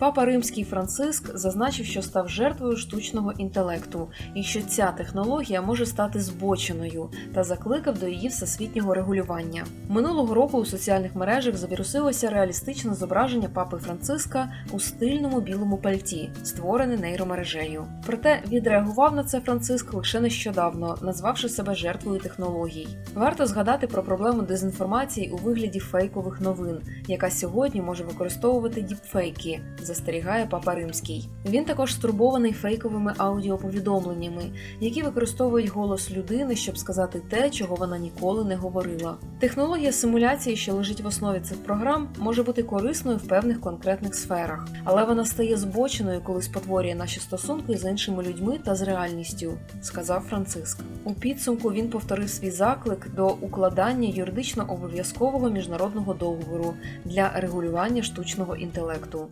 Папа Римський Франциск зазначив, що став жертвою штучного інтелекту, і що ця технологія може стати збоченою, та закликав до її всесвітнього регулювання. Минулого року у соціальних мережах завірусилося реалістичне зображення папи Франциска у стильному білому пальті, створене нейромережею. Проте відреагував на це Франциск лише нещодавно, назвавши себе жертвою технологій. Варто згадати про проблему дезінформації у вигляді фейкових новин, яка сьогодні може використовувати діпфейки, застерігає папа Римський. Він також стурбований фейковими аудіоповідомленнями, які використовують голос людини, щоб сказати те, чого вона ніколи не говорила. Технологія симуляції, що лежить в основі цих програм, може бути корисною в певних конкретних сферах, але вона стає збоченою, коли спотворює наші стосунки з іншими людьми та з реальністю, сказав Франциск. У підсумку він повторив свій заклик до укладання юридично обов'язкового міжнародного договору для регулювання штучного інтелекту.